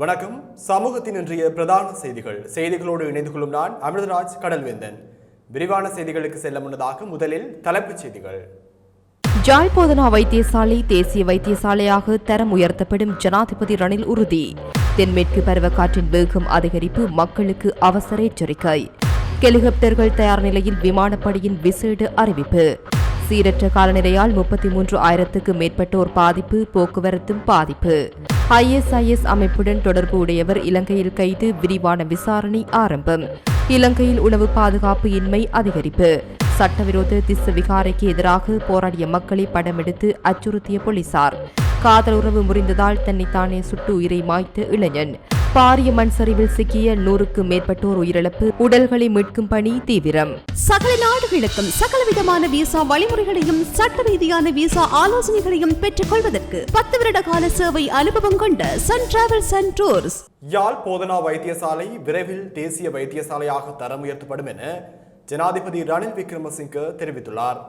வணக்கம். சமூகத்தின் இன்றைய பிரதான செய்திகள். செய்திகளோடு இணைந்து கொள்ளும் நான் அமிர்தராஜ் கடல்வேந்தன். விரிவான செய்திகளுக்கு செல்ல முன்னதாக முதலில் தலைப்புச் செய்திகள். ஜாழ் போதனா வைத்தியசாலை தேசிய வைத்தியசாலையாக தரம் உயர்த்தப்படும் ஜனாதிபதி ரணில் உறுதி. தென்மேற்கு பருவக்காற்றின் வேகம் அதிகரிப்பு மக்களுக்கு அவசர எச்சரிக்கை. ஹெலிகாப்டர்கள் தயார் நிலையில் விமானப்படையின் விசேட அறிவிப்பு. சீரற்ற காலநிலையால் முப்பத்தி மூன்று ஆயிரத்துக்கு மேற்பட்டோர் பாதிப்பு போக்குவரத்தும் பாதிப்பு. ஐஎஸ்ஐஎஸ் அமைப்புடன் தொடர்பு உடையவர் இலங்கையில் கைது விரிவான விசாரணை ஆரம்பம். இலங்கையில் உணவு பாதுகாப்பு இன்மை அதிகரிப்பு. சட்டவிரோத திச விகாரைக்கு எதிராக போராடிய மக்களை படமெடுத்து அச்சுறுத்திய போலீசார். காதல் உறவு முறிந்ததால் தன்னைத்தானே சுட்டு உயிரை மாய்த்த இளைஞன். பாரிய மண் சரிவில் சிக்கிய நூறுக்கு மேற்பட்டோர் உயிரிழப்பு உடல்களை மீட்கும் பணி தீவிரம். சகல நாடுகளுக்கும் சகலவிதமான விசா வழிமுறைகளையும் சட்ட ரீதியான விசா ஆலோசனைகளையும் பெற்றுக் கொள்வதற்கு பத்து வருட கால சேவை அனுபவம் கொண்ட Sun Travels and Tours Yazh போதனா வைத்தியசாலை விரைவில் தேசிய வைத்தியசாலையாக தரம் உயர்த்தப்படும் என ஜனாதிபதி ரணில் விக்ரமசிங்க தெரிவித்துள்ளார்.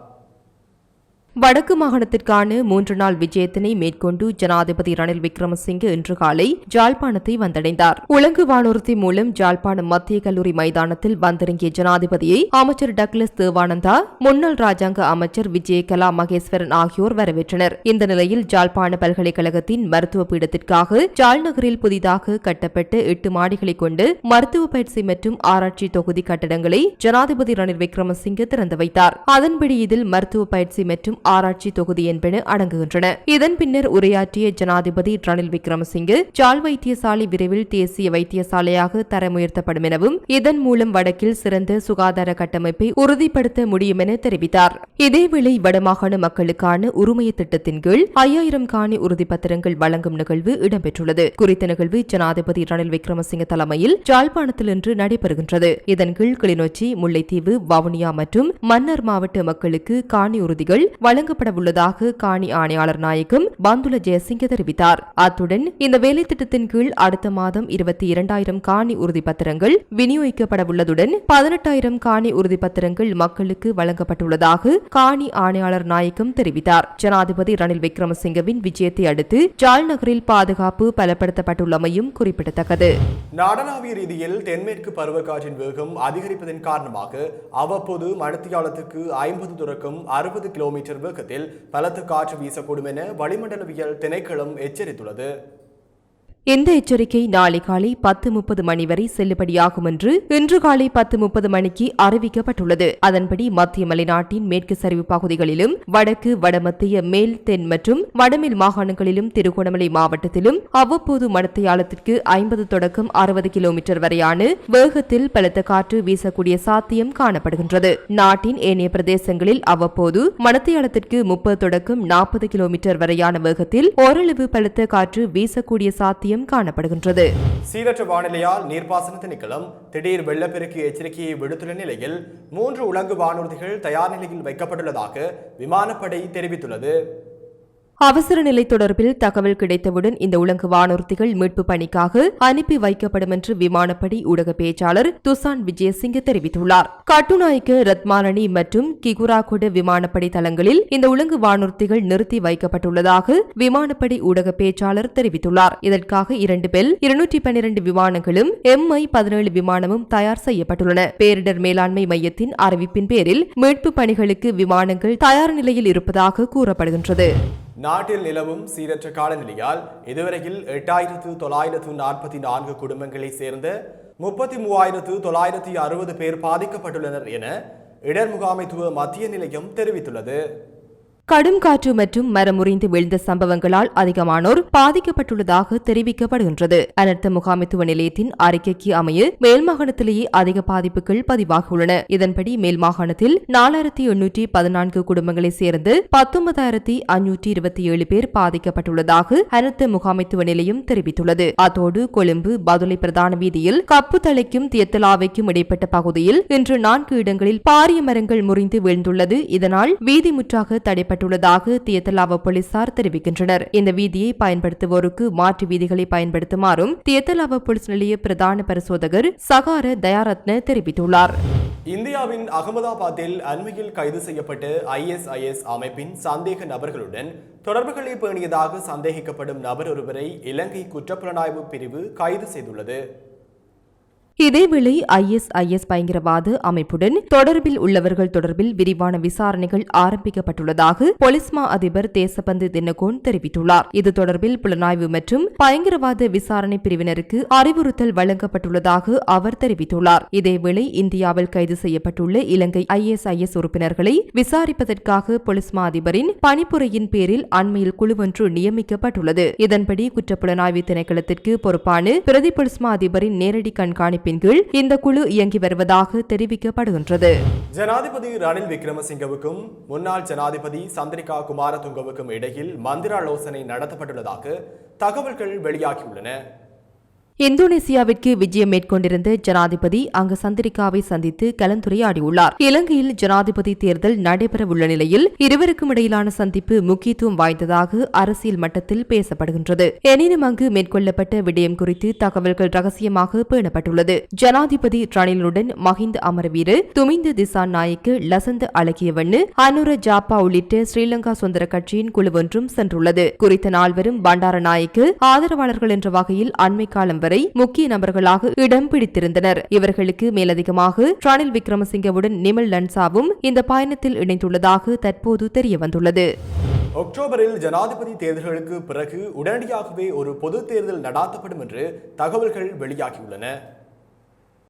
வடக்கு மாகாணத்திற்கான மூன்று நாள் விஜயத்தினை மேற்கொண்டு ஜனாதிபதி ரணில் விக்ரமசிங்கே இன்று காலை ஜாழ்ப்பாணத்தை வந்தடைந்தார். உலங்கு வானூர்தி மூலம் ஜாழ்ப்பாணம் மத்திய கல்லூரி மைதானத்தில் வந்திறங்கிய ஜனாதிபதியை அமைச்சர் டக்ளஸ் தேவானந்தா முன்னாள் ராஜாங்க அமைச்சர் விஜயகலா மகேஸ்வரன் ஆகியோர் வரவேற்றனர். இந்த நிலையில் ஜாழ்ப்பாண பல்கலைக்கழகத்தின் மருத்துவ பீடத்திற்காக ஜாழ் நகரில் புதிதாக கட்டப்பட்ட எட்டு மாடிகளை கொண்டு மருத்துவ பயிற்சி மற்றும் ஆராய்ச்சி தொகுதி கட்டடங்களை ஜனாதிபதி ரணில் விக்ரமசிங்கே திறந்து வைத்தார். அதன்படி இதில் மருத்துவ பயிற்சி மற்றும் ஆராய்ச்சி தொகுதி என்பன அடங்குகின்றன. இதன் பின்னர் உரையாற்றிய ஜனாதிபதி ரணில் விக்ரமசிங்கே ஜாழ் வைத்தியசாலை விரைவில் தேசிய வைத்தியசாலையாக தரமுயர்த்தப்படும் எனவும் இதன் மூலம் வடக்கில் சிறந்த சுகாதார கட்டமைப்பை உறுதிப்படுத்த முடியும் என தெரிவித்தார். இதேவேளை வடமாகாண மக்களுக்கான உரிமைய திட்டத்தின் கீழ் ஐயாயிரம் காணி உறுதிப்பத்திரங்கள் வழங்கும் நிகழ்வு இடம்பெற்றுள்ளது. குறித்த நிகழ்வு ஜனாதிபதி ரணில் விக்ரமசிங்க தலைமையில் ஜாழ்ப்பாணத்தில் இன்று நடைபெறுகின்றது. இதன் கீழ் கிளிநொச்சி முல்லைத்தீவு வவுனியா மற்றும் மன்னர் மாவட்ட மக்களுக்கு காணி உறுதிகள் வழங்கப்படவுள்ளதாக காணி ஆணையாளர் நாயகம் பந்துல ஜெயசிங்க தெரிவித்தார். அத்துடன் இந்த வேலை திட்டத்தின் கீழ் அடுத்த மாதம் இருபத்தி இரண்டாயிரம் காணி உறுதிப்பத்திரங்கள் விநியோகிக்கப்படவுள்ளதுடன் பதினெட்டாயிரம் காணி உறுதிப்பத்திரங்கள் மக்களுக்கு வழங்கப்பட்டுள்ளதாக காணி ஆணையாளர் நாயகம் தெரிவித்தார். ஜனாதிபதி ரணில் விக்ரமசிங்கவின் விஜயத்தை அடுத்து ஜால் நகரில் பாதுகாப்பு பலப்படுத்தப்பட்டுள்ளமையும் குறிப்பிடத்தக்கது. நாடளாவிய ரீதியில் தென்மேற்கு பருவக்காற்றின் வேகம் அதிகரிப்பதன் காரணமாக அவ்வப்போது மணித்தியாலத்துக்கு ஐம்பது தொடக்கம் அறுபது கிலோமீட்டர் வேகத்தில் பலத்த காற்று வீசக்கூடும் என வளிமண்டலவியல் திணைக்களம் எச்சரித்துள்ளது. இந்த எச்சரிக்கை நாளை காலை பத்து முப்பது மணி வரை செல்லுபடியாகும் என்று இன்று காலை பத்து முப்பது மணிக்கு அறிவிக்கப்பட்டுள்ளது. அதன்படி மத்திய மலைநாட்டின் மேற்கு சரிவு பகுதிகளிலும் வடக்கு வடமத்திய மேல் தென் மற்றும் வடமேல் மாகாணங்களிலும் திருகோணமலை மாவட்டத்திலும் அவ்வப்போது மடத்தையாளத்திற்கு ஐம்பது தொடக்கம் அறுபது கிலோமீட்டர் வரையான வேகத்தில் பலத்த காற்று வீசக்கூடிய சாத்தியம் காணப்படுகின்றது. நாட்டின் ஏனைய பிரதேசங்களில் அவ்வப்போது மடத்தையாளத்திற்கு முப்பது தொடக்கம் நாற்பது கிலோமீட்டர் வரையான வேகத்தில் ஓரளவு பலத்த காற்று வீசக்கூடிய சாத்தியம் சாத்தியம் காணப்படுகின்றது. சீரற்ற வானிலையால் நீர்ப்பாசன திணைக்களம் திடீர் வெள்ளப்பெருக்கு எச்சரிக்கையை விடுத்துள்ள நிலையில் மூன்று உலங்கு வானூர்திகள் தயார் நிலையில் வைக்கப்பட்டுள்ளதாக விமானப்படை தெரிவித்துள்ளது. அவசர நிலை தொடர்பில் தகவல் கிடைத்தவுடன் இந்த உலங்கு வானூர்திகள் மீட்பு பணிக்காக அனுப்பி வைக்கப்படும் என்று விமானப்படை ஊடக பேச்சாளர் துசான் விஜயசிங்க தெரிவித்துள்ளார். கட்டுநாயக்க ரத்மாரணி மற்றும் கிகுராகுட விமானப்படை தளங்களில் இந்த உலங்கு வானூர்திகள் நிறுத்தி வைக்கப்பட்டுள்ளதாக விமானப்படை ஊடக பேச்சாளர் தெரிவித்துள்ளார். இதற்காக இரண்டு பெல் இருநூற்றி பன்னிரண்டு விமானங்களும் எம்ஐ பதினேழு விமானமும் தயார் செய்யப்பட்டுள்ளன. பேரிடர் மேலாண்மை மையத்தின் அறிவிப்பின் பேரில் மீட்பு பணிகளுக்கு விமானங்கள் தயார் நிலையில் இருப்பதாக கூறப்படுகின்றது. நாட்டில் நிலவும் சீரற்ற காலநிலையால் இதுவரையில் எட்டாயிரத்து தொள்ளாயிரத்து நாற்பத்தி நான்கு குடும்பங்களைச் சேர்ந்த முப்பத்தி மூவாயிரத்து தொள்ளாயிரத்தி அறுபது பேர் பாதிக்கப்பட்டுள்ளனர் என இடர் முகாமைத்துவ மத்திய நிலையம் தெரிவித்துள்ளது. கடும் காற்று மற்றும் மரம் முறிந்து வீழ்ந்த சம்பவங்களால் அதிகமானோர் பாதிக்கப்பட்டுள்ளதாக தெரிவிக்கப்படுகின்றது. அனர்த்த முகாமைத்துவ நிலையத்தின் அறிக்கைக்கு அமைய மேல் மாகாணத்திலேயே அதிக பாதிப்புகள் பதிவாகியுள்ளன இதன்படி மேல் மாகாணத்தில் நாலாயிரத்தி எண்ணூற்றி பதினான்கு குடும்பங்களை சேர்ந்து பத்தொன்பதாயிரத்தி அஞ்சூற்றி இருபத்தி ஏழு பேர் பாதிக்கப்பட்டுள்ளதாக அனர்த்த முகாமைத்துவ நிலையம் தெரிவித்துள்ளது. அத்தோடு கொழும்பு பதுளை பிரதான வீதியில் கப்பு தலைக்கும் தியத்தலாவைக்கும் இடைப்பட்ட பகுதியில் இன்று நான்கு இடங்களில் பாரிய மரங்கள் முறிந்து வீழ்ந்துள்ளது. இதனால் வீதி முற்றாக தடைப்பட்ட செய்யப்பட்டுள்ளதாக தியத்தலாவ போலீசார் தெரிவிக்கின்றனர். இந்த வீதியை பயன்படுத்துவோருக்கு மாற்று வீதிகளை பயன்படுத்துமாறும் தியத்தலாவ போலீஸ் நிலைய பிரதான பரிசோதகர் சகார தயாரத்ன தெரிவித்துள்ளார். இந்தியாவின் அகமதாபாத்தில் அண்மையில் கைது செய்யப்பட்ட ஐஎஸ்ஐஎஸ் அமைப்பின் சந்தேக நபர்களுடன் தொடர்புகளை பேணியதாக சந்தேகிக்கப்படும் நபர் ஒருவரை இலங்கை குற்றப்புலனாய்வு பிரிவு கைது செய்துள்ளது. இதேவேளை ஐஎஸ்ஐஎஸ் பயங்கரவாத அமைப்புடன் தொடர்பில் உள்ளவர்கள் தொடர்பில் விரிவான விசாரணைகள் ஆரம்பிக்கப்பட்டுள்ளதாக பொலிஸ்மா அதிபர் தேசபந்து தினகோன் தெரிவித்துள்ளார். இது தொடர்பில் புலனாய்வு மற்றும் பயங்கரவாத விசாரணை பிரிவினருக்கு அறிவுறுத்தல் வழங்கப்பட்டுள்ளதாக அவர் தெரிவித்துள்ளார். இதேவேளை இந்தியாவில் கைது செய்யப்பட்டுள்ள இலங்கை ஐஎஸ்ஐஎஸ் உறுப்பினர்களை விசாரிப்பதற்காக பொலிஸ்மா அதிபரின் பணிப்புரையின் பேரில் அண்மையில் குழுவொன்று நியமிக்கப்பட்டுள்ளது. இதன்படி குற்றப்புலனாய்வு திணைக்களத்திற்கு பொறுப்பான பிரதி பொலிஸ்மா அதிபரின் நேரடி கண்காணிப்பு அமைப்பின் கீழ் இந்த குழு இயங்கி வருவதாக தெரிவிக்கப்படுகின்றது. ஜனாதிபதி ரணில் விக்ரமசிங்கவுக்கும் முன்னாள் ஜனாதிபதி சந்திரிகா குமாரதுங்கவுக்கும் இடையில் மந்திராலோசனை நடத்தப்பட்டுள்ளதாக தகவல்கள் வெளியாகியுள்ளன. இந்தோனேசியாவிற்கு விஜயம் மேற்கொண்டிருந்த ஜனாதிபதி அங்கு சந்திரிகாவை சந்தித்து கலந்துரையாடியுள்ளார். இலங்கையில் ஜனாதிபதி தேர்தல் நடைபெறவுள்ள நிலையில் இருவருக்கும் இடையிலான சந்திப்பு முக்கியத்துவம் வாய்ந்ததாக அரசியல் மட்டத்தில் பேசப்படுகின்றது. எனினும் அங்கு மேற்கொள்ளப்பட்ட விடயம் குறித்து தகவல்கள் ரகசியமாக பேணப்பட்டுள்ளது. ஜனாதிபதி ரணிலுடன் மஹிந்த அமரவீர துமிந்த திசா நாயக்கு லசந்த அழகியவண்ணு அனுர ஜாப்பா உள்ளிட்ட ஸ்ரீலங்கா சுதந்திர கட்சியின் குழு ஒன்றும் சென்றுள்ளது. குறித்த நால்வரும் பண்டாரநாயக்கு ஆதரவாளர்கள் என்ற வகையில் அண்மை காலம் வரை முக்கிய நபர்களாக இடம் பிடித்திருந்தனர். இவர்களுக்கு மேலதிகமாக ரணில் விக்ரமசிங்கவுடன் நிமல் லன்சாவும் இந்த பயணத்தில் இணைந்துள்ளதாக தற்போது தெரியவந்துள்ளது. அக்டோபரில் ஜனாதிபதி தேர்தல்களுக்கு பிறகு உடனடியாகவே ஒரு பொது தேர்தல் நடாத்தப்படும் என்று தகவல்கள் வெளியாகியுள்ளன.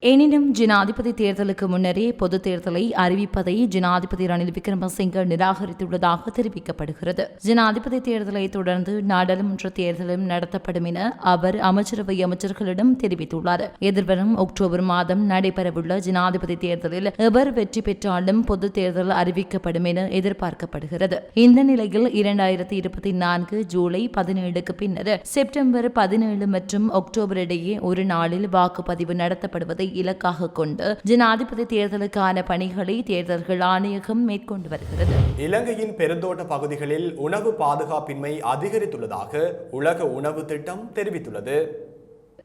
எனினும் ஜனாதிபதி தேர்தலுக்கு முன்னரே பொது தேர்தலை அறிவிப்பதை ஜனாதிபதி ரணில் விக்ரமசிங்க நிராகரித்துள்ளதாக தெரிவிக்கப்படுகிறது. ஜனாதிபதி தேர்தலை தொடர்ந்து நாடாளுமன்ற தேர்தலும் நடத்தப்படும் என அவர் அமைச்சரவை அமைச்சர்களிடம் தெரிவித்துள்ளார். எதிர்வரும் அக்டோபர் மாதம் நடைபெறவுள்ள ஜனாதிபதி தேர்தலில் எவர் வெற்றி பெற்றாலும் பொது தேர்தல் அறிவிக்கப்படும் என எதிர்பார்க்கப்படுகிறது. இந்த நிலையில் இரண்டாயிரத்தி இருபத்தி நான்கு ஜூலை பதினேழுக்கு பின்னர் செப்டம்பர் பதினேழு மற்றும் அக்டோபர் இடையே ஒரு நாளில் வாக்குப்பதிவு நடத்தப்படுவதை இலக்காக கொண்டு ஜனாதிபதி தேர்தலுக்கான பணிகளை தேர்தல்கள் ஆணையகம் மேற்கொண்டு வருகிறது. இலங்கையின் பெருந்தோட்ட பகுதிகளில் உணவு பாதுகாப்பின்மை அதிகரித்துள்ளதாக உலக உணவு திட்டம் தெரிவித்துள்ளது.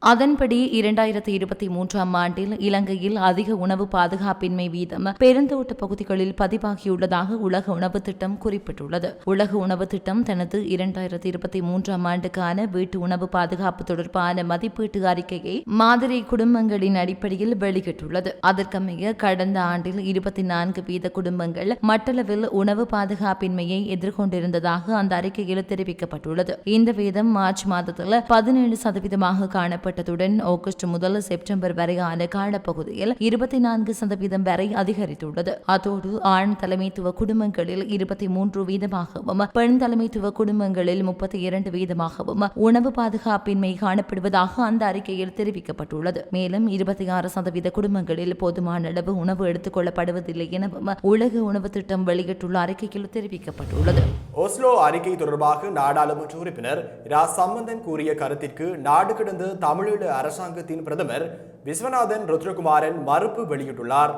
அதன்படி இரண்டாயிரத்தி இருபத்தி மூன்றாம் ஆண்டில் இலங்கையில் அதிக உணவு பாதுகாப்பின்மை வீதம் பெருந்தோட்ட பகுதிகளில் பதிவாகியுள்ளதாக உலக உணவு திட்டம் குறிப்பிட்டுள்ளது. உலக உணவு திட்டம் தனது இரண்டாயிரத்தி இருபத்தி மூன்றாம் ஆண்டுக்கான வீட்டு உணவு பாதுகாப்பு தொடர்பான மதிப்பீட்டு அறிக்கையை மாதிரி குடும்பங்களின் அடிப்படையில் வெளியிட்டுள்ளது. அதற்கமைய கடந்த ஆண்டில் இருபத்தி நான்கு வீத குடும்பங்கள் மட்டளவில் உணவு பாதுகாப்பின்மையை எதிர்கொண்டிருந்ததாக அந்த அறிக்கையில் தெரிவிக்கப்பட்டுள்ளது. இந்த வீதம் மார்ச் மாதத்தில் பதினேழு சதவீதமாக காணப்பட்டதுடன் ஆகஸ்ட் முதல் செப்டம்பர் வரையான காலப்பகுதியில் இருபத்தி நான்கு சதவீதம் வரை அதிகரித்துள்ளது. அதோடு ஆண் தலைமைத்துவ குடும்பங்களில் இருபத்தி மூன்று வீதமாகவும் பெண் தலைமைத்துவ குடும்பங்களில் முப்பத்தி இரண்டு வீதமாகவும் உணவு பாதுகாப்பின்மை காணப்படுவதாக அந்த அறிக்கையில் தெரிவிக்கப்பட்டுள்ளது. மேலும் இருபத்தி ஆறு சதவீத குடும்பங்களில் போதுமான அளவு உணவு எடுத்துக் கொள்ளப்படுவதில்லை எனவும் உலக உணவு திட்டம் வெளியிட்டுள்ள அறிக்கையில் தெரிவிக்கப்பட்டுள்ளது. ஓஸ்லோ அறிக்கை தொடர்பாக நாடாளுமன்ற உறுப்பினர் ரா. சம்பந்தன் கூறிய கருத்திற்கு நாடு கடந்த தமிழீழ அரசாங்கத்தின் பிரதமர் விஸ்வநாதன் ருத்ரகுமாரன் மறுப்பு வெளியிட்டுள்ளார்.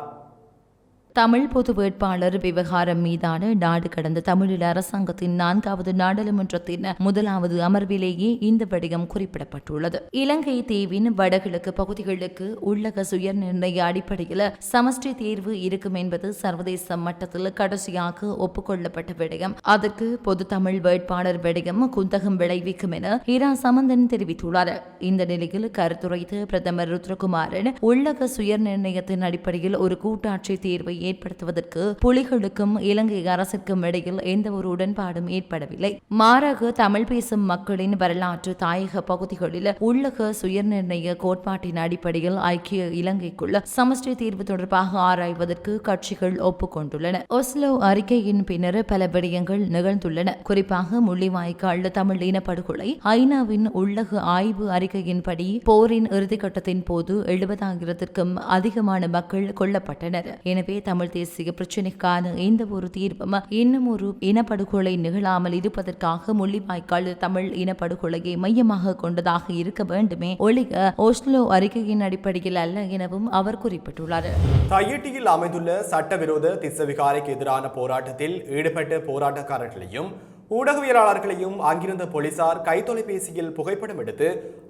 தமிழ் பொது வேட்பாளர் விவகாரம் மீதான நாடு கடந்த தமிழில் அரசாங்கத்தின் நான்காவது நாடாளுமன்றத்தின் முதலாவது அமர்விலேயே இந்த விடயம் குறிப்பிடப்பட்டுள்ளது. இலங்கை தீவின் வடகிழக்கு பகுதிகளுக்கு உள்ளக சுய நிர்ணய அடிப்படையில் சமஷ்டி தேர்வு இருக்கும் என்பது சர்வதேச மட்டத்தில் கடைசியாக ஒப்புக்கொள்ளப்பட்ட விடயம். அதற்கு பொது தமிழ் வேட்பாளர் விடயம் குந்தகம் விளைவிக்கும் என இரா சமந்தன் தெரிவித்துள்ளார். இந்த நிலையில் கருத்துரைத்து பிரதமர் ருத்ரகுமாரன் உள்ளக சுய நிர்ணயத்தின் அடிப்படையில் ஒரு கூட்டாட்சி தேர்வை ஏற்படுத்துவதற்கு புலிகளுக்கும் இலங்கை அரசிற்கும் இடையில் எந்த ஒரு உடன்பாடும் ஏற்படவில்லை. மாறாக தமிழ் பேசும் மக்களின் வரலாற்று தாயக பகுதிகளில் உள்ளக சுயநிர்ணய கோட்பாட்டின் அடிப்படையில் ஐக்கிய இலங்கைக்குள்ள சமஷ்டி தீர்வு தொடர்பாக ஆராய்வதற்கு கட்சிகள் ஒப்புக்கொண்டுள்ளன. ஒஸ்லோ அறிக்கையின் பின்னர் பல விடயங்கள் நிகழ்ந்துள்ளன. குறிப்பாக முள்ளிவாய்க்கால் தமிழ் இனப்படுகொலை ஐநாவின் உள்ளக ஆய்வு அறிக்கையின்படி போரின் இறுதிக்கட்டத்தின் போது எழுபதாயிரத்திற்கும் அதிகமான மக்கள் கொல்லப்பட்டனர். எனவே தமிழ் தேசிய பிரச்சினைக்கான எந்த ஒரு தீர்வும் இன்னும் ஒரு இனப்படுகொலை நிகழாமல் இருப்பதற்காக முள்ளிவாய்க்கால் தமிழ் இனப்படுகொலையை மையமாக கொண்டதாக இருக்க வேண்டுமே ஒழிக ஓஸ்லோ அறிக்கையின் அடிப்படையில் அல்ல எனவும் அவர் குறிப்பிட்டுள்ளார். தையிட்டியில் அமைந்துள்ள சட்டவிரோத திசவிகாரைக்கு எதிரான போராட்டத்தில் ஈடுபட்ட போராட்டக்காரர்களையும் ஊடகவியலாளர்களையும் அங்கிருந்த போலீசார் கைத்தொலைபேசியில் புகைப்படம் எடுத்து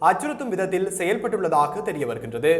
அச்சுறுத்தும் விதத்தில் செயல்பட்டுள்ளதாக தெரிய வருகின்றது.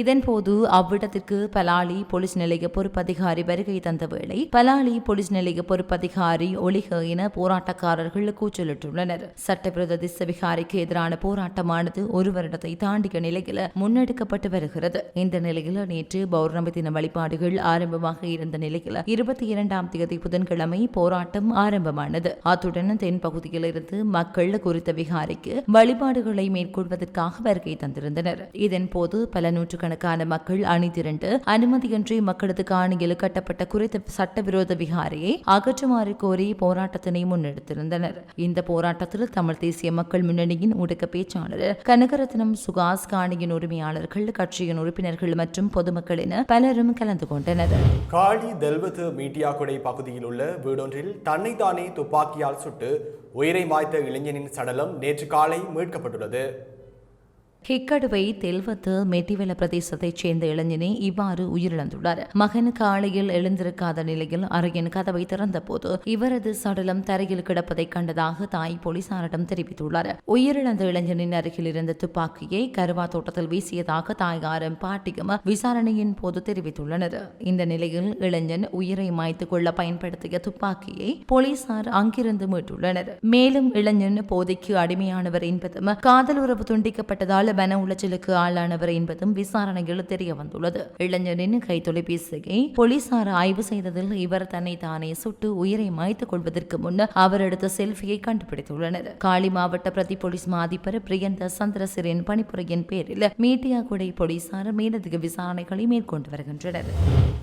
இதன்போது அவ்விடத்திற்கு பலாலி போலீஸ் நிலைய பொறுப்பதிகாரி வருகை தந்த வேளை பலாலி போலீஸ் நிலைய பொறுப்பதிகாரி ஒளிக என போராட்டக்காரர்கள் கூச்சலிட்டுள்ளனர். சட்டவிரோத திசவிகாரிக்கு எதிரான போராட்டமானது ஒரு வருடத்தை தாண்டிய நிலையில் முன்னெடுக்கப்பட்டு வருகிறது. இந்த நிலையில் நேற்று பௌர்ணமி தின வழிபாடுகள் ஆரம்பமாக இருந்த நிலையில் இருபத்தி இரண்டாம் தேதி புதன்கிழமை போராட்டம் ஆரம்பமானது. அத்துடன் தென் பகுதியில் இருந்து மக்கள் குறித்த விகாரிக்கு வழிபாடுகளை மேற்கொள்வதற்காக வருகை தந்திருந்தனர். இதன்போது பல நூற்று நூற்றுக்கணக்கான மக்கள் அணிதிரண்டு அனுமதியின்றி மக்களது காணியில் கட்டப்பட்ட குறித்த சட்டவிரோத விகாரியை அகற்றுமாறு கோரி போராட்டத்தினை முன்னெடுத்திருந்தனர். இந்த போராட்டத்தில் தமிழ் தேசிய மக்கள் முன்னணியின் ஊடக பேச்சாளர் கனகரத்னம் சுகாஸ் காணியின் உரிமையாளர்கள் கட்சியின் உறுப்பினர்கள் மற்றும் பொதுமக்கள் என பலரும் கலந்து கொண்டனர். காளி தெல்வத்து மீட்டியாக்குடை பகுதியில் உள்ள வீடொன்றில் தன்னைத்தானே துப்பாக்கியால் சுட்டு உயிரை மாய்த்த இளைஞனின் சடலம் நேற்று காலை மீட்கப்பட்டுள்ளது. ஹிக்கடுவை தெல்வத்து மெட்டிவெல பிரதேசத்தைச் சேர்ந்த இளைஞனே இவ்வாறு உயிரிழந்துள்ளார். மகன் காலையில் எழுந்திருக்காத நிலையில் அறையின் கதவை திறந்தபோது இவரது சடலம் தரையில் கிடப்பதைக் கண்டதாக தாய் போலீசாரிடம் தெரிவித்துள்ளார். உயிரிழந்த இளைஞனின் அருகில் இருந்த துப்பாக்கியை கருவா தோட்டத்தில் வீசியதாக தாயாரும் பாட்டியும் விசாரணையின் போது தெரிவித்துள்ளனர். இந்த நிலையில் இளைஞன் உயிரை மாய்த்துக் கொள்ள பயன்படுத்திய துப்பாக்கியை போலீசார் அங்கிருந்து மீட்டுள்ளனர். மேலும் இளைஞன் போதைக்கு அடிமையானவர் என்பதும் காதல் உறவு துண்டிக்கப்பட்டதால் மன உளைச்சலுக்கு ஆளானவர் என்பதும் விசாரணையில் தெரிய வந்துள்ளது இளைஞனின் கை தொலைபேசியை போலீசார் ஆய்வு செய்ததில் இவர் தன்னை தானே சுட்டு உயிரை மாய்த்துக் கொள்வதற்கு முன் அவர் எடுத்த செல்ஃபியை கண்டுபிடித்துள்ளனர். காலி மாவட்ட பிரதி போலீஸ் மாதிபர் பிரியந்த சந்திரசிரின் பணிப்புரையின் பேரில் மீட்டியாகுடை போலீசார் மேலதிக விசாரணைகளை மேற்கொண்டு வருகின்றனர்.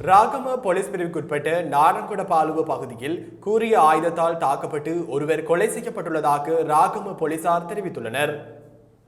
ராகம போலீஸ் பிரிவுக்குட்பட்ட நாரங்குட பாலுவ பகுதியில் கூறிய ஆயுதத்தால் தாக்கப்பட்டு ஒருவர் கொலை செய்யப்பட்டுள்ளதாக ராகம போலீசார் தெரிவித்துள்ளனர்.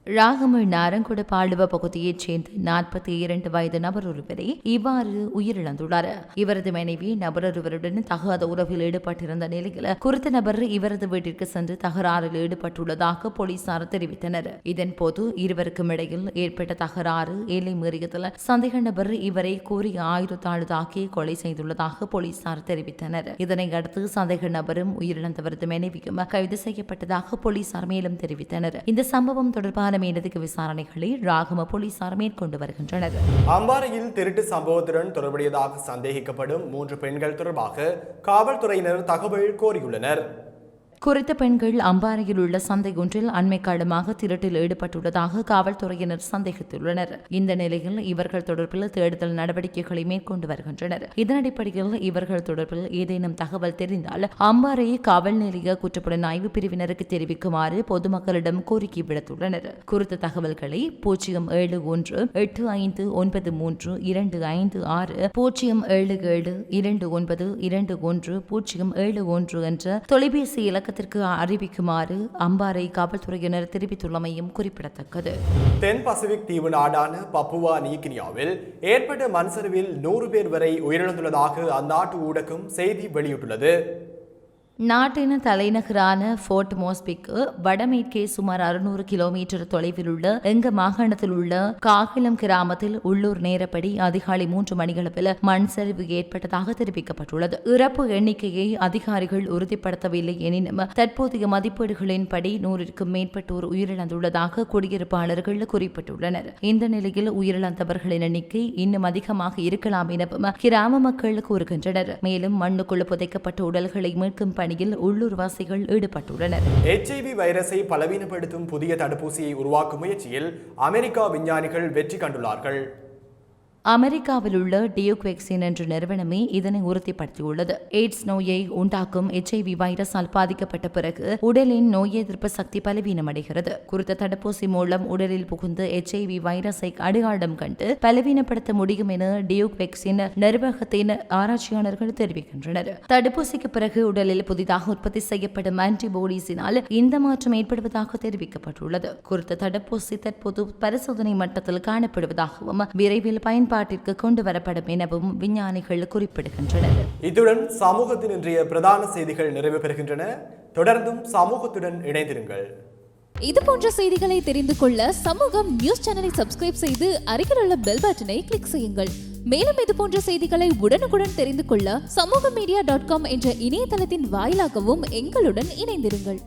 ராகமல் நாரங்குட பாலுவ பகுதியைச் சேர்ந்த நாற்பத்தி இரண்டு வயது நபர் ஒருவரை இவ்வாறு உயிரிழந்துள்ளார். இவரது மனைவி நபரொருவருடன் தகாத உறவில் ஈடுபட்டிருந்த நிலையில் குறித்த நபர் இவரது வீட்டிற்கு சென்று தகராறில் ஈடுபட்டுள்ளதாக போலீசார் தெரிவித்தனர். இதன்போது இருவருக்கும் இடையில் ஏற்பட்ட தகராறு எல்லை மீறியதில் சந்தேக நபர் இவரை கூறிய ஆயுதத்தால் தாக்கி கொலை செய்துள்ளதாக போலீசார் தெரிவித்தனர். இதனை அடுத்து சந்தேக நபரும் உயிரிழந்தவரது மனைவியும் கைது செய்யப்பட்டதாக போலீசார் மேலும் தெரிவித்தனர். இந்த சம்பவம் தொடர்பான மேலதிக விசாரணைகளை ராகம போலீசார் மேற்கொண்டு வருகின்றனர். அம்பாறையில் திருட்டு சம்பவத்துடன் தொடர்புடையதாக சந்தேகிக்கப்படும் மூன்று பெண்கள் தொடர்பாக காவல்துறையினர் தகவல் கோரியுள்ளனர். குறித்த பெண்கள் அம்பாறையில் உள்ள சந்தை ஒன்றில் அண்மை காலமாக திருட்டில் ஈடுபட்டுள்ளதாக காவல்துறையினர் சந்தேகித்துள்ளனர். இந்த நிலையில் இவர்கள் தொடர்பில் தேடுதல் நடவடிக்கைகளை மேற்கொண்டு வருகின்றனர். இதன் அடிப்படையில் இவர்கள் தொடர்பில் ஏதேனும் தகவல் தெரிந்தால் அம்பாறை காவல் நிலைய குற்றப்புலனாய்வு பிரிவினருக்கு தெரிவிக்குமாறு பொதுமக்களிடம் கோரிக்கை விடுத்துள்ளனர். குறித்த தகவல்களை பூஜ்ஜியம் ஏழு ஒன்று எட்டு ஐந்து ஒன்பது மூன்று இரண்டு ஐந்து ஆறு பூஜ்ஜியம் ஏழு ஏழு இரண்டு ஒன்பது இரண்டு ஒன்று பூஜ்ஜியம் ஏழு ஒன்று என்ற தொலைபேசி இலக்கத்திற்கு அறிவிக்குமாறு அம்பாறை காவல்துறையினர் தெரிவித்துள்ளமையும் குறிப்பிடத்தக்கது. தென் பசிபிக் தீவு நாடான பப்புவா நியூகினியாவில் ஏற்பட்ட மண்சரிவில் நூறு பேர் வரை உயிரிழந்துள்ளதாக அந்நாட்டு ஊடகம் செய்தி வெளியிட்டுள்ளது. நாட்டின் தலைநகரான ஃபோர்ட் மோஸ்பிக்கு வடமேற்கே சுமார் அறுநூறு கிலோமீட்டர் தொலைவில் உள்ள எங்க மாகாணத்தில் உள்ள காகிலம் கிராமத்தில் உள்ளூர் நேரப்படி அதிகாலை மூன்று மணிகளவில் மண் சரிவு ஏற்பட்டதாக தெரிவிக்கப்பட்டுள்ளது. இறப்பு எண்ணிக்கையை அதிகாரிகள் உறுதிப்படுத்தவில்லை எனினும் தற்போதைய மதிப்பீடுகளின்படி நூறிற்கும் மேற்பட்டோர் உயிரிழந்துள்ளதாக குடியிருப்பாளர்கள் குறிப்பிட்டுள்ளனர். இந்த நிலையில் உயிரிழந்தவர்களின் எண்ணிக்கை இன்னும் அதிகமாக இருக்கலாம் எனவும் கிராம மக்கள் கூறுகின்றனர். மேலும் மண்ணுக்குள் புதைக்கப்பட்ட உடல்களை மீட்கும் பணி பணியில் உள்ளூர்வாசிகள் ஈடுபட்டுள்ளனர். எச்ஐவி வைரஸை பலவீனப்படுத்தும் புதிய தடுப்பூசியை உருவாக்கும் முயற்சியில் அமெரிக்கா விஞ்ஞானிகள் வெற்றி கண்டுள்ளார்கள். அமெரிக்காவில் உள்ள டியோக்வெக்சின் என்ற நிறுவனமே இதனை உறுதிப்படுத்தியுள்ளது. எய்ட்ஸ் நோயை உண்டாக்கும் எச்ஐவி வைரஸால் பாதிக்கப்பட்ட பிறகு உடலின் நோய் எதிர்ப்பு சக்தி பலவீனமடைகிறது. குறித்த தடுப்பூசி மூலம் உடலில் புகுந்து எச்ஐவி வைரஸை அடையாளம் கண்டு பலவீனப்படுத்த முடியும் என டியூக் வெக்சின் நிர்வாகத்தின் ஆராய்ச்சியாளர்கள் தெரிவிக்கின்றனர். தடுப்பூசிக்கு பிறகு உடலில் புதிதாக உற்பத்தி செய்யப்படும் ஆன்டிபாடிஸினால் இந்த மாற்றம் ஏற்படுவதாக தெரிவிக்கப்பட்டுள்ளது. குறித்த தடுப்பூசி தற்போது பரிசோதனை மட்டத்தில் காணப்படுவதாகவும் விரைவில் பயன்பாட்டிற்கு கொண்டு வரப்படும் எனவும் விஞ்ஞானிகள் குறிப்பிடுகின்றனர். இத்துடன் சமூகத்தின் இன்றைய பிரதான செய்திகள் நிறைவு பெறுகின்றன. தொடர்ந்தும் சமூகத்துடன் இணைந்திருங்கள். இது போன்ற செய்திகளை தெரிந்து கொள்ள சமூகம் நியூஸ் சேனலை சப்ஸ்கிரைப் செய்து அருகில் உள்ள பெல் பட்டனை கிளிக் செய்யுங்கள். மேலும் இது போன்ற செய்திகளை உடனுக்குடன் தெரிந்து கொள்ள சமூக மீடியா டாட் காம் என்ற இணையதளத்தின் வாயிலாகவும் எங்களுடன் இணைந்திருங்கள்.